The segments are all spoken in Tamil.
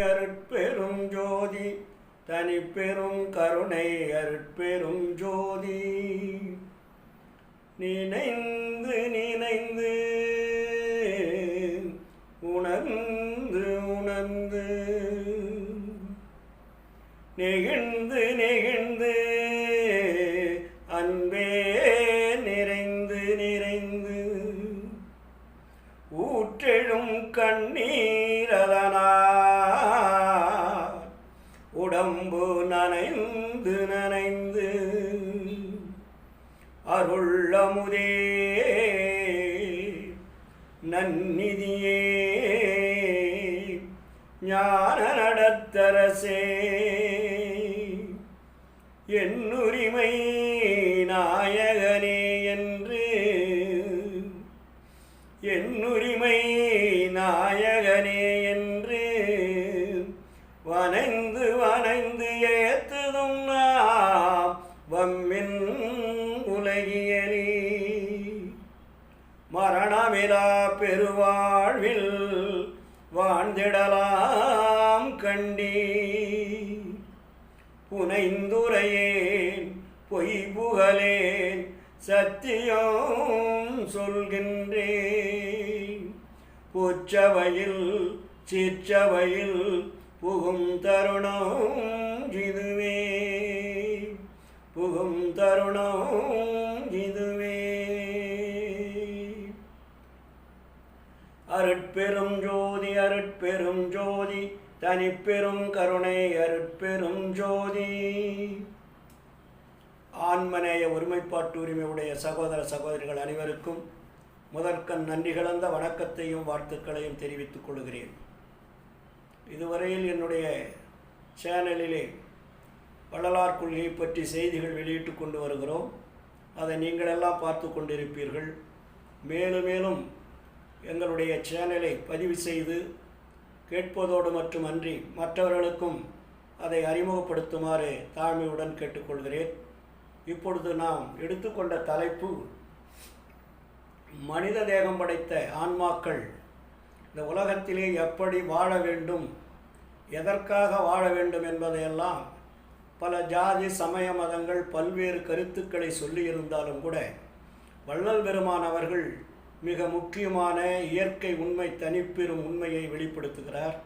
அருட்பெரும் ஜோதி தனி பெரும் கருணை அருட்பெரும் ஜோதி. நினைந்த வந்து நனைந்து அருள்ளமுதே நன்னிதியே ஞான நடத்தரசே. என்னுரிமை நாயக மரணமிலா பெருவாழ்வில் வாழ்ந்திடலாம் கண்டீ புனைந்துரையேன் பொய் புகழேன் சத்தியம் சொல்கின்றேன். பூச்சவையில் சிற்றவையில் புகும் தருணம் இதுவே. புகும் தருணம் அருட்பெரும் ஜோதி அருட்பெரும் ஜோதி தனிப்பெரும் கருணை அருட்பெரும் ஜோதி. ஆன்மநேய ஒருமைப்பாட்டு உரிமையுடைய சகோதர சகோதரிகள் அனைவருக்கும் முதற்கண் நன்றி கலந்த வணக்கத்தையும் வாழ்த்துக்களையும் தெரிவித்துக் கொள்கிறேன். இதுவரையில் என்னுடைய சேனலிலே வள்ளலார் கொள்கையை பற்றி செய்திகள் வெளியிட்டு கொண்டு வருகிறோம். அதை நீங்களெல்லாம் பார்த்து கொண்டிருப்பீர்கள். மேலும் மேலும் எங்களுடைய சேனலை பதிவு செய்து கேட்பதோடு மட்டுமன்றி மற்றவர்களுக்கும் அதை அறிமுகப்படுத்துமாறு தாழ்மையுடன் கேட்டுக்கொள்கிறேன். இப்பொழுது நாம் எடுத்துக்கொண்ட தலைப்பு மனித தேகம் படைத்த ஆன்மாக்கள் இந்த உலகத்திலே எப்படி வாழ வேண்டும் எதற்காக வாழ வேண்டும் என்பதையெல்லாம் பல ஜாதி சமய மதங்கள் பல்வேறு கருத்துக்களை சொல்லியிருந்தாலும் கூட வள்ளல் பெருமான் அவர்கள் மிக முக்கியமான இயற்கை உண்மை தனிப்பெரும் உண்மையை வெளிப்படுத்துகிறார்.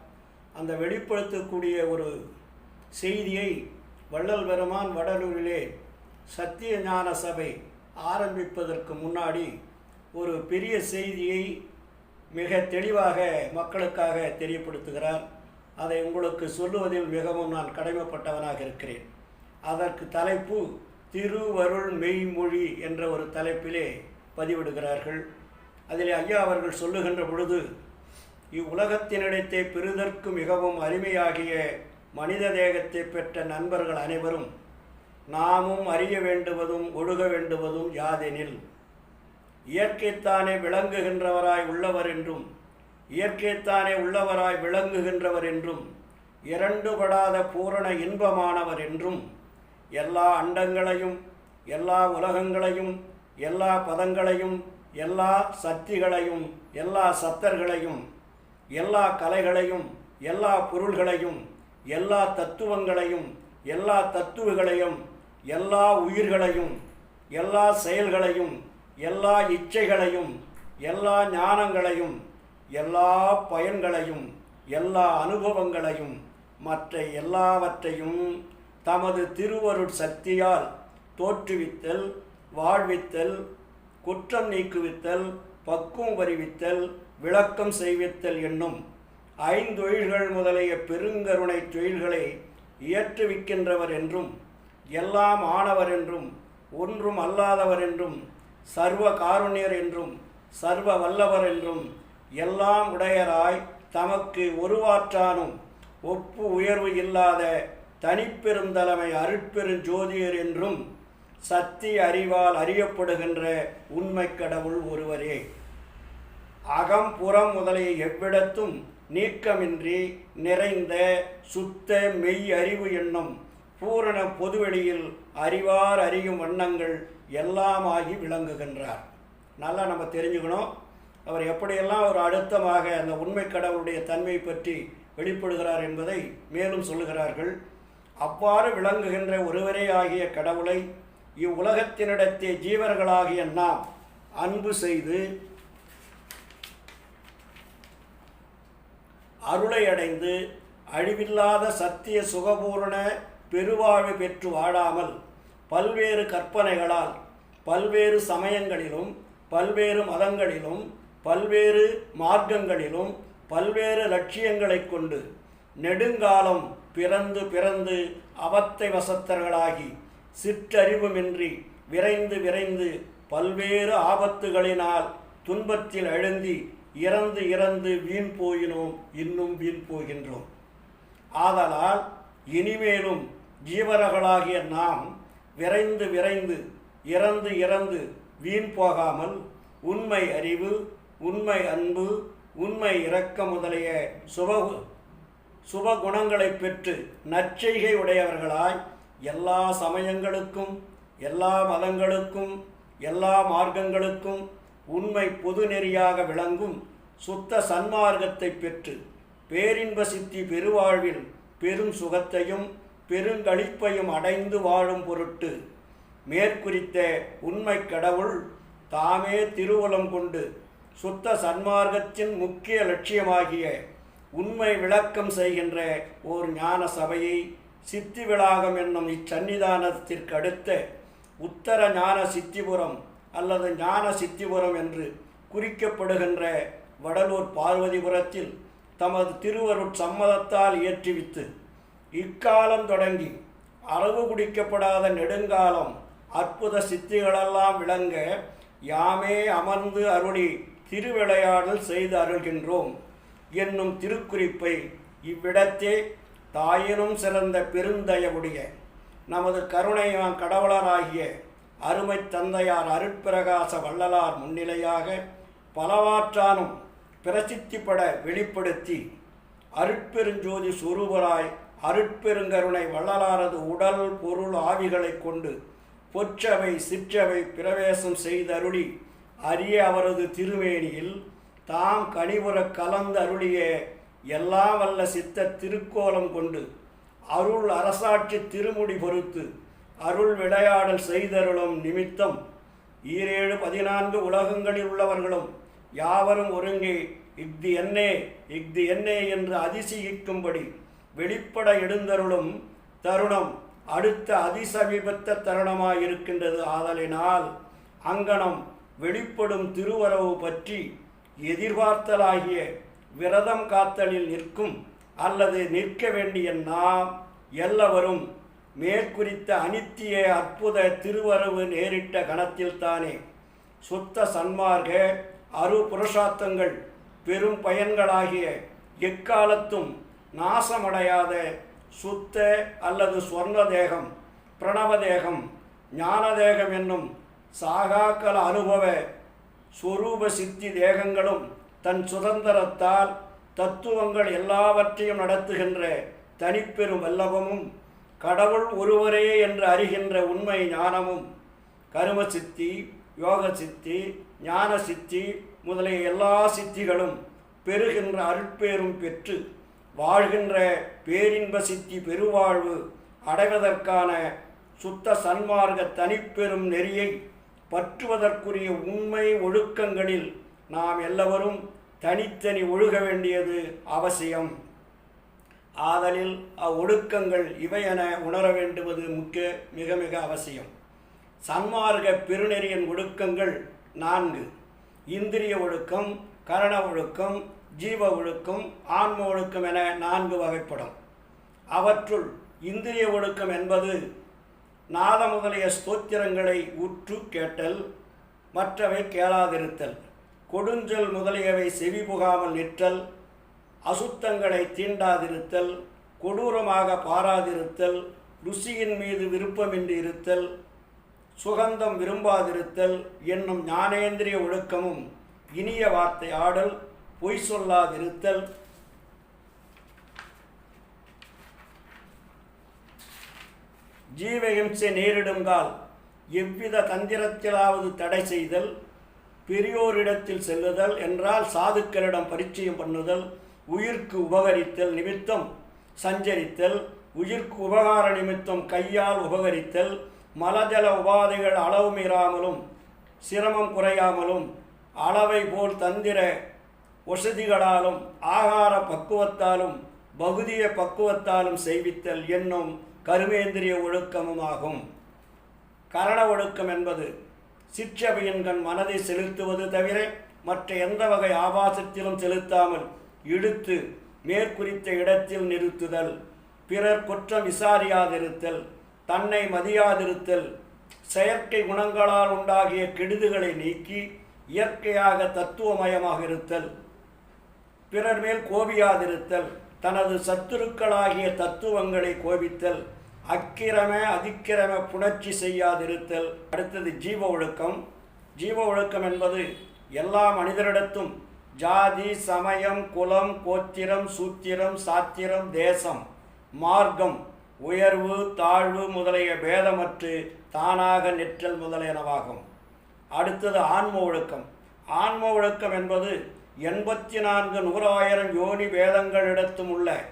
அந்த வெளிப்படுத்தக்கூடிய ஒரு செய்தியை வள்ளல் பெருமான் வடலூரிலே சத்திய ஞான சபை ஆரம்பிப்பதற்கு முன்னாடி ஒரு பெரிய செய்தியை மிக தெளிவாக மக்களுக்காக தெரியப்படுத்துகிறார். அதை உங்களுக்கு சொல்லுவதில் மிகவும் நான் கடமைப்பட்டவனாக இருக்கிறேன். அதற்கு தலைப்பு திருவருள் மெய்மொழி என்ற ஒரு தலைப்பிலே பதிவிடுகிறார்கள். அதிலே ஐயா அவர்கள் சொல்லுகின்ற பொழுது இவ்வுலகத்தினிடத்தை பெறுதற்கு மிகவும் அருமையாகிய மனித தேகத்தை பெற்ற நண்பர்கள் அனைவரும் நாமும் அறிய வேண்டுவதும் ஒழுக வேண்டுவதும் யாதெனில் இயற்கைத்தானே விளங்குகின்றவராய் உள்ளவர் என்றும் இயற்கைத்தானே உள்ளவராய் விளங்குகின்றவர் என்றும் இரண்டுபடாத பூரண இன்பமானவர் என்றும் எல்லா அண்டங்களையும் எல்லா உலகங்களையும் எல்லா பதங்களையும் எல்லா சக்திகளையும் எல்லா சத்தர்களையும் எல்லா கலைகளையும் எல்லா பொருள்களையும் எல்லா தத்துவங்களையும் எல்லா தத்துவங்களையும் எல்லா உயிர்களையும் எல்லா செயல்களையும் எல்லா இச்சைகளையும் எல்லா ஞானங்களையும் எல்லா பயன்களையும் எல்லா அனுபவங்களையும் மற்ற எல்லாவற்றையும் தமது திருவருட் சக்தியால் தோற்றுவித்தல் வாழ்வித்தல் குற்றம் நீக்குவித்தல் பக்குவம் வருவித்தல் விளக்கம் செய்வித்தல் என்னும் ஐந்தொழில்கள் முதலிய பெருங்கருணை தொழில்களை இயற்றுவிக்கின்றவர் என்றும் எல்லாம் ஆனவர் என்றும் ஒன்றும் அல்லாதவர் என்றும் சர்வ காருண்யர் என்றும் சர்வ வல்லவர் என்றும் எல்லாம் உடையராய் தமக்கு ஒருவாற்றானும் ஒப்பு உயர்வு இல்லாத தனிப்பெருந்தலைமை அருட்பெருஞ்சோதியர் என்றும் சக்தி அறிவால் அறியப்படுகின்ற உண்மை கடவுள் ஒருவரே. அகம் புறம் முதலிய எவ்விடத்தும் நீக்கமின்றி நிறைந்த சுத்த மெய் அறிவு என்னும் பூரண பொதுவெளியில் அறிவார் அறியும் வண்ணங்கள் எல்லாமாகி விளங்குகின்றார். நல்லா நம்ம தெரிஞ்சுக்கணும். அவர் எப்படியெல்லாம் ஒரு அழுத்தமாக அந்த உண்மை கடவுளுடைய தன்மை பற்றி வெளிப்படுகிறார் என்பதை மேலும் சொல்லுகிறார்கள். அவ்வாறு விளங்குகின்ற ஒருவரே ஆகிய கடவுளை இவ்வுலகத்தினிடத்தே ஜீவர்களாகிய நாம் அன்பு செய்து அருளை அடைந்து அழிவில்லாத சத்திய சுகபூரண பெருவாழ்வு பெற்று வாழாமல் பல்வேறு கற்பனைகளால் பல்வேறு சமயங்களிலும் பல்வேறு மதங்களிலும் பல்வேறு மார்க்கங்களிலும் பல்வேறு லட்சியங்களைக் கொண்டு நெடுங்காலம் பிறந்து பிறந்து அவத்தை வசத்தர்களாகி சிற்றறிவுமின்றி விரைந்து விரைந்து பல்வேறு ஆபத்துகளினால் துன்பத்தில் அழுந்தி இறந்து இறந்து வீண் போயினோம் இன்னும் வீண் போகின்றோம். ஆதலால் இனிமேலும் ஜீவரர்களாகிய நாம் விரைந்து விரைந்து இறந்து இறந்து வீண் போகாமல் உண்மை அறிவு உண்மை அன்பு உண்மை இரக்க முதலிய சுப சுபகுணங்களை பெற்று நற்செய்கை உடையவர்களாய் எல்லா சமயங்களுக்கும் எல்லா மதங்களுக்கும் எல்லா மார்க்கங்களுக்கும் உண்மை பொது நெறியாக விளங்கும் சுத்த சன்மார்க்கத்தை பெற்று பேரின்ப சித்தி பெருவாழ்வில் பெரும் சுகத்தையும் பெருங்களிப்பையும் அடைந்து வாழும் பொருட்டு மேற்குறித்த உண்மை கடவுள் தாமே திருவுலம் கொண்டு சுத்த சன்மார்க்கத்தின் முக்கிய லட்சியமாகிய உண்மை விளக்கம் செய்கின்ற ஓர் ஞான சபையை சித்தி விளாகம் என்னும் இச்சன்னிதானத்திற்கு அடுத்த உத்தர ஞான சித்திபுரம் அல்லது ஞான சித்திபுரம் என்று குறிக்கப்படுகின்ற வடலூர் பார்வதிபுரத்தில் தமது திருவருட் சம்மதத்தால் இயற்றுவித்து இக்காலம் தொடங்கி அளவு குடிக்கப்படாத நெடுங்காலம் அற்புத சித்திகளெல்லாம் விளங்க யாமே அமர்ந்து அருளி திருவிளையாடல் செய்து அருள்கின்றோம். என்னும் திருக்குறிப்பை இவ்விடத்தே தாயினும் சிறந்த பெருந்தயவுடைய நமது கருணையான் கடவுளராகிய அருமை தந்தையார் அருட்பிரகாச வள்ளலார் முன்னிலையாக பலவாற்றானும் பிரசித்திப்பட வெளிப்படுத்தி அருட்பெருஞ்சோதி சுரூபராய் அருட்பெருங்கருணை வள்ளலாரது உடல் பொருள் ஆவிகளைக் கொண்டு பொற்றவை சிற்றவை பிரவேசம் செய்தருளி அரிய அவரது திருமேனியில் தாம் கனிபுற கலந்து அருளிய எல்லா வல்ல சித்த திருக்கோலம் கொண்டு அருள் அரசாட்சி திருமுடி பொறுத்து அருள் விளையாடல் செய்தருளும் நிமித்தம் ஈரேழு பதினான்கு உலகங்களில் உள்ளவர்களும் யாவரும் ஒருங்கே இஃது என்னே இஃது என்னே என்று அதிசயிக்கும்படி வெளிப்பட எழுந்தருளும் தருணம் அடுத்த அதிசமீபத்த தருணமாயிருக்கின்றது ஆதலினால் அங்கனம் வெளிப்படும் திருவரவு பற்றி எதிர்பார்த்தலாகிய விரதம் காத்தலில் நிற்கும் அல்லது நிற்க வேண்டிய நாம் எல்லவரும் மேற்குறித்த அனித்திய அற்புத திருவரவு நேரிட்ட கணத்தில்தானே சுத்த சன்மார்க அரு புருஷார்த்தங்கள் பெரும் பயன்களாகிய எக்காலத்தும் நாசமடையாத சுத்த அல்லது சொர்ண தேகம் பிரணவ தேகம் ஞான தேகம் என்னும் சாகாக்கல அனுபவ ஸ்வரூப சித்தி தேகங்களும் தன் சுதந்திரத்தால் தத்துவங்கள் எல்லாவற்றையும் நடத்துகின்ற தனிப்பெரும் வல்லபமும் கடவுள் ஒருவரே என்று அறிகின்ற உண்மை ஞானமும் கரும சித்தி யோக சித்தி ஞான சித்தி முதலிய எல்லா சித்திகளும் பெறுகின்ற அருட்பேரும் பெற்று வாழ்கின்ற பேரின்ப சித்தி பெருவாழ்வு அடைவதற்கான சுத்த சன்மார்க்க தனிப்பெரும் நெறியை பற்றுவதற்குரிய உண்மை ஒழுக்கங்களில் நாம் எல்லோரும் தனித்தனி ஒழுக வேண்டியது அவசியம். ஆதலில் அவ்வொழுக்கங்கள் இவை என உணர வேண்டுவது முக்கிய மிக மிக அவசியம். சன்மார்க்க பெருநெறியின் ஒழுக்கங்கள் நான்கு. இந்திரிய ஒழுக்கம் கரண ஒழுக்கம் ஜீவ ஒழுக்கம் ஆன்ம ஒழுக்கம் என நான்கு வகைப்படும். அவற்றுள் இந்திரிய ஒழுக்கம் என்பது நாத முதலிய ஸ்தோத்திரங்களை உற்று கேட்டல் மற்றவை கேளாதிருத்தல். கொடுஞ்சொல் முதலியவை செவி புகாமல் நிற்றல் அசுத்தங்களை தீண்டாதிருத்தல் கொடூரமாக பாராதிருத்தல் ருசியின் மீது விருப்பமின்றி இருத்தல் சுகந்தம் விரும்பாதிருத்தல் என்னும் ஞானேந்திரிய ஒழுக்கமும் இனிய வார்த்தை ஆடல் பொய் சொல்லாதிருத்தல். ஜீவஹிம்சை நேரிடுங்கால் எவ்வித தந்திரத்திலாவது தடை செய்தல் பெரியோரிடத்தில் செல்லுதல் என்றால் சாதுக்களிடம் பரிச்சயம் பண்ணுதல் உயிர்க்கு உபகரித்தல் நிமித்தம் சஞ்சரித்தல் உயிர்க்கு உபகார நிமித்தம் கையால் உபகரித்தல் மலஜல உபாதைகள் அளவு மீறாமலும் சிரமம் குறையாமலும் அளவை போல் தந்திர வசதிகளாலும் ஆகார பக்குவத்தாலும் பகுதிய பக்குவத்தாலும் செய்வித்தல் என்னும் கருமேந்திரிய ஒழுக்கமுமாகும். கரண ஒழுக்கம் என்பது சிற்றவையின்கண் மனதை செலுத்துவது தவிர மற்ற எந்த வகை ஆபாசத்திலும் செலுத்தாமல் இழுத்து மேற்குறித்த இடத்தில் நிறுத்துதல் பிறர் குற்றம் விசாரியாதிருத்தல் தன்னை மதியாதிருத்தல் செயற்கை குணங்களால் உண்டாகிய கெடுதுகளை நீக்கி இயற்கையாக தத்துவமயமாக இருத்தல் பிறர் மேல் கோபியாதிருத்தல் தனது சத்துருக்களாகிய தத்துவங்களை கோபித்தல் அக்கிரம அதிக்கிரம புணர்ச்சி செய்யாதிருத்தல். அடுத்தது ஜீவ ஒழுக்கம். ஜீவ ஒழுக்கம் என்பது எல்லா மனிதரிடத்தும் ஜாதி சமயம் குலம் கோத்திரம் சூத்திரம் சாத்திரம் தேசம் மார்க்கம் உயர்வு தாழ்வு முதலிய பேதமற்று தானாக நிற்றல் முதலியனவாகும். அடுத்தது ஆன்ம ஒழுக்கம். ஆன்ம ஒழுக்கம் என்பது எண்பத்தி நான்கு நூறாயிரம் யோனி வேதங்களிடத்தும் உள்ள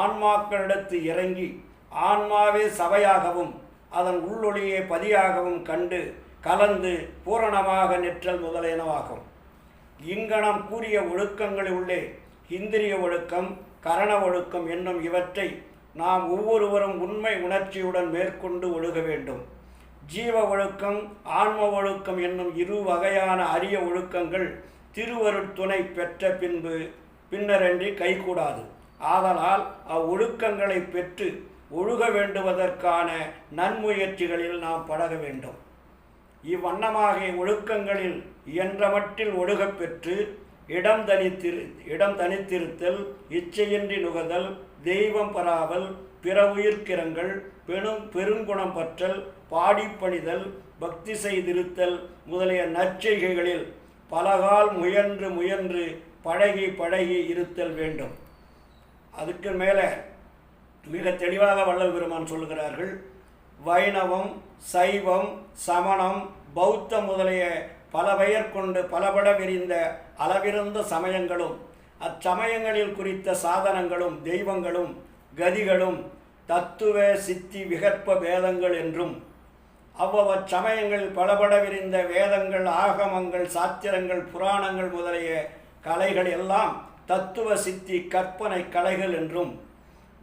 ஆன்மாக்களிடத்து இறங்கி ஆன்மாவே சபையாகவும் அதன் உள்ளொளியை பதியாகவும் கண்டு கலந்து பூரணமாக நிற்றல் முதலியனவாகும் இங்கனம் கூறிய ஒழுக்கங்களிலுள்ளே இந்திரிய ஒழுக்கம் கரண ஒழுக்கம் என்னும் இவற்றை நாம் ஒவ்வொருவரும் உண்மை உணர்ச்சியுடன் மேற்கொண்டு ஒழுக வேண்டும். ஜீவ ஒழுக்கம் ஆன்ம ஒழுக்கம் என்னும் இரு வகையான அரிய ஒழுக்கங்கள் திருவருட்துணை பெற்ற பின்பு பின்னரன்றி கைகூடாது. ஆதலால் அவ்வொழுக்கங்களை பெற்று ஒழுக வேண்டுவதற்கான நன்முயற்சிகளில் நாம் பழக வேண்டும். இவ்வண்ணமாக ஒழுக்கங்களில் இயன்ற மட்டில் ஒழுகப் பெற்று இடம் தனித்திரு இடம் தனித்திருத்தல் இச்சையின்றி நுகதல் தெய்வம் பராவல் பிற உயிர்க்கிரங்கள் பெரும் பெருங்குணம் பற்றல் பாடிப்பணிதல் பக்தி செய்திருத்தல் முதலிய நற்செய்கைகளில் பலகால் முயன்று முயன்று பழகி பழகி இருத்தல் வேண்டும். அதுக்கு மேலே மிக தெளிவாக வள்ளல் பெருமான் சொல்லுகிறார்கள். வைணவம் சைவம் சமணம் பௌத்த முதலிய பல பெயர் கொண்டு பலபட விரிந்த அளவிருந்த சமயங்களும் அச்சமயங்களில் குறித்த சாதனங்களும் தெய்வங்களும் கதிகளும் தத்துவ சித்தி விகற்ப வேதங்கள் என்றும் அவ்வவச் சமயங்களில் பலபட விரிந்த வேதங்கள் ஆகமங்கள் சாத்திரங்கள் புராணங்கள் முதலிய கலைகள் எல்லாம் தத்துவ சித்தி கற்பனை கலைகள் என்றும்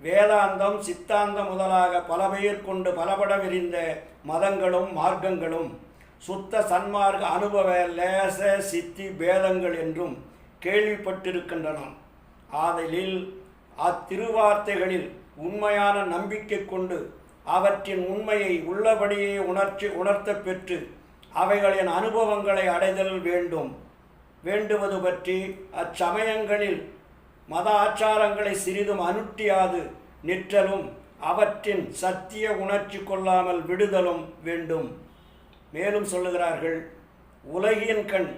வேதாந்தம் சித்தாந்தம் முதலாக பல பெயர் கொண்டு பலபட விரிந்த மதங்களும் மார்க்கங்களும் சுத்த சன்மார்க்க அனுபவ லேச சித்தி பேதங்கள் என்றும் கேள்விப்பட்டிருக்கின்றன. ஆதலில் அத்திருவார்த்தைகளில் உண்மையான நம்பிக்கை கொண்டு அவற்றின் உண்மையை உள்ளபடியே உணர்ச்சி உணர்த்தப் பெற்று அவைகளின் அனுபவங்களை அடைதல் வேண்டும். வேண்டுவது பற்றி அச்சமயங்களில் மத ஆச்சாரங்களை சிறிதும் அனுட்டியாது. நிற்றலும் அவற்றின் சத்திய உணர்ச்சி கொள்ளாமல் விடுதலும் வேண்டும். மேலும் சொல்லுகிறார்கள் உலகின் கண்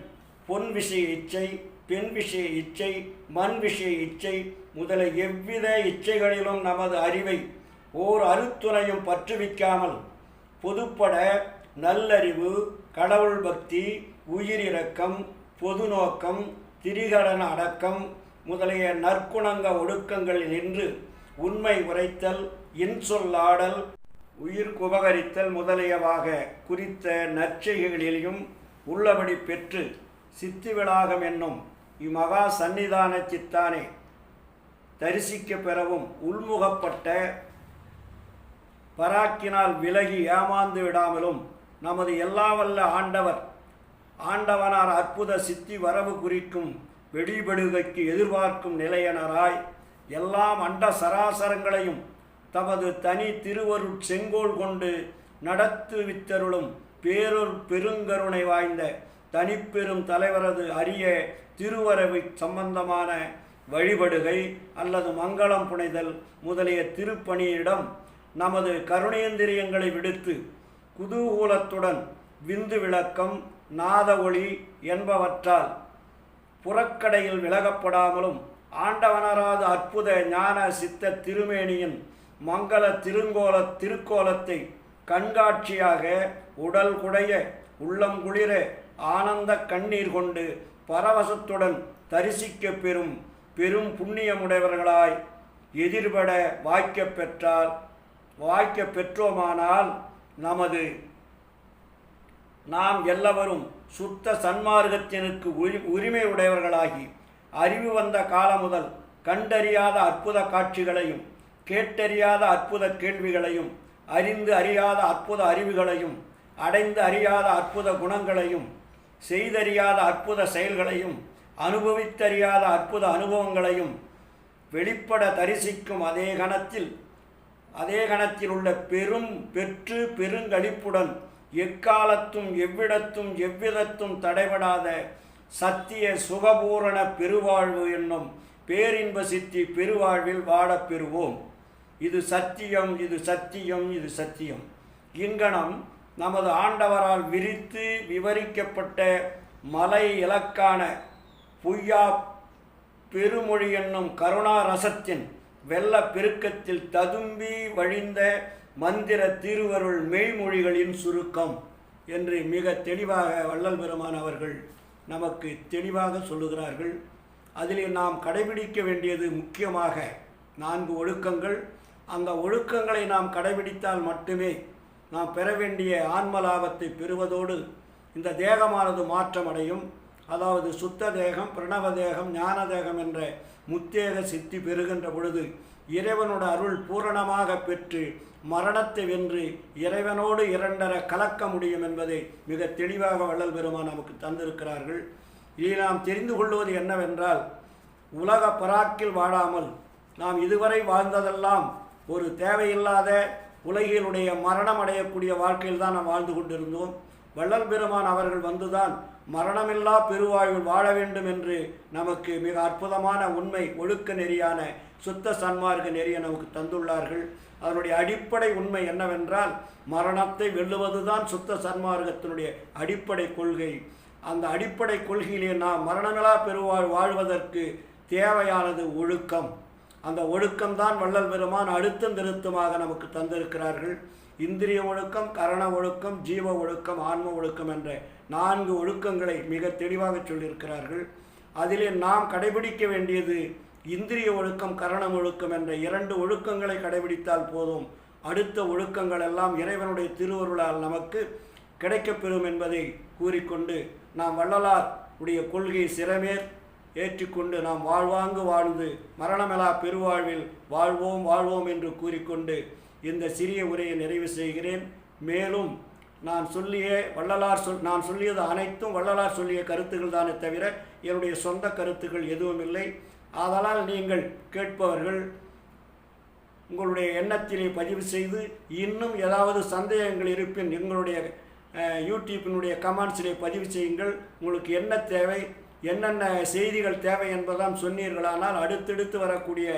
பொன் விஷய இச்சை பெண் விஷய இச்சை மண் விஷய இச்சை முதல எவ்வித இச்சைகளிலும் நமது அறிவை ஓர் அருத்துணையும் பற்றுவிக்காமல் பொதுப்பட நல்லறிவு கடவுள் பக்தி உயிரிரக்கம் பொது நோக்கம் திரிகடன அடக்கம் முதலிய நற்குணங்க ஒடுக்கங்களில் நின்று உண்மை உரைத்தல் இன்சொல்லாடல் உயிர் உபகரித்தல் முதலியவாக குறித்த நற்செய்கைகளிலும் உள்ளபடி பெற்று சித்திவிளாகம் என்னும் இம்மகா சந்நிதான சித்தானே தரிசிக்க பெறவும் உள்முகப்பட்ட பராக்கினால் விலகி ஏமாந்து விடாமலும் நமது எல்லா வல்ல ஆண்டவர் ஆண்டவனார் அற்புத சித்தி வரவு குறிக்கும் வெடிபடுகைக்கு எதிர்பார்க்கும் நிலையனராய் எல்லாம் அண்ட சராசரங்களையும் தமது தனி திருவருட் செங்கோல் கொண்டு நடத்து வித்தருளும் பேரொரு பெருங்கருணை வாய்ந்த தனிப்பெரும் தலைவரது அரிய திருவரவு சம்பந்தமான வழிபடுகை அல்லது மங்களம் புனைதல் முதலிய திருப்பணியிடம் நமது கருணேந்திரியங்களை விடுத்து குதூகூலத்துடன் விந்து விளக்கம் நாத ஒளி என்பவற்றால் புறக்கடையில் விலகப்படாமலும் ஆண்டவனராத அற்புத ஞான சித்த திருமேனியின் மங்கள திருங்கோல திருக்கோலத்தை கண்காட்சியாக உடல் குடைய உள்ளம் குளிர ஆனந்த கண்ணீர் கொண்டு பரவசத்துடன் தரிசிக்க பெறும் பெரும் புண்ணியமுடையவர்களாய் எதிர்பட வாய்க்க பெற்றால் வாய்க்க பெற்றோமானால் நமது நாம் எல்லவரும் சுத்த சன்மார்க்கத்தினுக்கு உரி உரிமை உடையவர்களாகி அறிவு வந்த காலம் முதல் கண்டறியாத அற்புத காட்சிகளையும் கேட்டறியாத அற்புத கேள்விகளையும் அறிந்து அறியாத அற்புத அறிவுகளையும் அடைந்து அறியாத அற்புத குணங்களையும் செய்தறியாத அற்புத செயல்களையும் அனுபவித்தறியாத அற்புத அனுபவங்களையும் வெளிப்பட தரிசிக்கும் அதே கணத்தில் அதே கணத்தில் உள்ள பெரும் பெற்று பெருங்களிப்புடன் எக்காலத்தும் எவ்விடத்தும் எவ்விதத்தும் தடைபடாத சத்திய சுகபூரண பெருவாழ்வு என்னும் பேரின்ப சித்தி பெருவாழ்வில் வாழப் பெறுவோம். இது சத்தியம் இது சத்தியம் இது சத்தியம். இங்கனம் நமது ஆண்டவரால் விரித்து விவரிக்கப்பட்ட மலை இலக்கான பொய்யா பெருமொழி என்னும் கருணா ரசத்தின் வெள்ள பெருக்கத்தில் ததும்பி வழிந்த மந்திர திருவருள் மெய்மொழிகளின் சுருக்கம் என்று மிக தெளிவாக வள்ளல் பெருமான் அவர்கள் நமக்கு தெளிவாக சொல்லுகிறார்கள். அதில் நாம் கடைபிடிக்க வேண்டியது முக்கியமாக நான்கு ஒழுக்கங்கள். அந்த ஒழுக்கங்களை நாம் கடைபிடித்தால் மட்டுமே நாம் பெற வேண்டிய ஆன்ம லாபத்தை பெறுவதோடு இந்த தேகமானது மாற்றமடையும் அதாவது சுத்த தேகம் பிரணவ தேகம் ஞான தேகம் என்ற முத்தேக சித்தி பெறுகின்ற பொழுது இறைவனோட அருள் பூரணமாக பெற்று மரணத்தை வென்று இறைவனோடு இரண்டர கலக்க முடியும் என்பதை மிக தெளிவாக வள்ளல் பெருமான் நமக்கு தந்திருக்கிறார்கள். இதை நாம் தெரிந்து கொள்வது என்னவென்றால் உலக பராக்கில் வாழாமல் நாம் இதுவரை வாழ்ந்ததெல்லாம் ஒரு தேவையில்லாத உலகிலுடைய மரணம் அடையக்கூடிய வாழ்க்கையில் தான் நாம் வாழ்ந்து கொண்டிருந்தோம். வள்ளல் பெருமான் அவர்கள் வந்துதான் மரணமில்லா பெருவாழ்வில் வாழ வேண்டும் என்று நமக்கு மிக அற்புதமான உண்மை ஒழுக்க நெறியான சுத்த சன்மார்க்க நெறிய நமக்கு தந்துள்ளார்கள். அதனுடைய அடிப்படை உண்மை என்னவென்றால் மரணத்தை வெல்லுவதுதான் சுத்த சன்மார்க்கத்தினுடைய அடிப்படை கொள்கை. அந்த அடிப்படை கொள்கையிலே நாம் மரணங்களாக பெறுவா வாழ்வதற்கு தேவையானது ஒழுக்கம். அந்த ஒழுக்கம்தான் வள்ளல் பெருமான் அழுத்தம் திருத்தமாக நமக்கு தந்திருக்கிறார்கள். இந்திரிய ஒழுக்கம் கரண ஒழுக்கம் ஜீவ ஒழுக்கம் ஆன்ம ஒழுக்கம் என்ற நான்கு ஒழுக்கங்களை மிக தெளிவாக சொல்லியிருக்கிறார்கள். அதிலே நாம் கடைபிடிக்க வேண்டியது இந்திரிய ஒழுக்கம் கரணம் ஒழுக்கம் என்ற இரண்டு ஒழுக்கங்களை கடைபிடித்தால் போதும். அடுத்த ஒழுக்கங்கள் எல்லாம் இறைவனுடைய திருவருளால் நமக்கு கிடைக்கப்பெறும் என்பதை கூறிக்கொண்டு நாம் வள்ளலார் உடைய கொள்கை சிறமேற் ஏற்றுக்கொண்டு நாம் வாழ்வாங்கு வாழ்ந்து மரணமெலா பெருவாழ்வில் வாழ்வோம் வாழ்வோம் என்று கூறிக்கொண்டு இந்த சிறிய உரையை நிறைவு செய்கிறேன். மேலும் நான் சொல்லிய வள்ளலார் சொல் நான் சொல்லியது அனைத்தும் வள்ளலார் சொல்லிய கருத்துக்கள் தானே தவிர என்னுடைய சொந்த கருத்துக்கள் எதுவும் இல்லை. ஆதலால் நீங்கள் கேட்பவர்கள் உங்களுடைய எண்ணத்திலே பதிவு செய்து இன்னும் ஏதாவது சந்தேகங்கள் இருப்பின் எங்களுடைய யூடியூப்பினுடைய கமெண்ட்ஸிலே பதிவு செய்யுங்கள். உங்களுக்கு என்ன தேவை என்னென்ன செய்திகள் தேவை என்பதெல்லாம் சொன்னீர்களானால் அடுத்தடுத்து வரக்கூடிய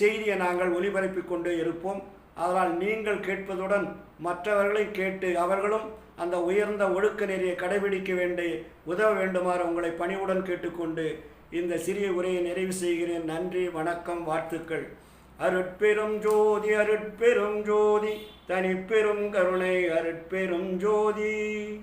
செய்தியை நாங்கள் ஒளிபரப்பிக் கொண்டே இருப்போம். அதனால் நீங்கள் கேட்பதுடன் மற்றவர்களை கேட்டு அவர்களும் அந்த உயர்ந்த ஒழுக்க நெறியை கடைபிடிக்க வேண்டி உதவ வேண்டுமாறு உங்களை பணிவுடன் கேட்டுக்கொண்டு இந்த சிறிய உரையை நிறைவு செய்கிறேன். நன்றி வணக்கம் வாழ்த்துக்கள். அருட்பெரும் ஜோதி அருட்பெரும் ஜோதி தனிப்பெரும் கருணை அருட்பெரும் ஜோதி.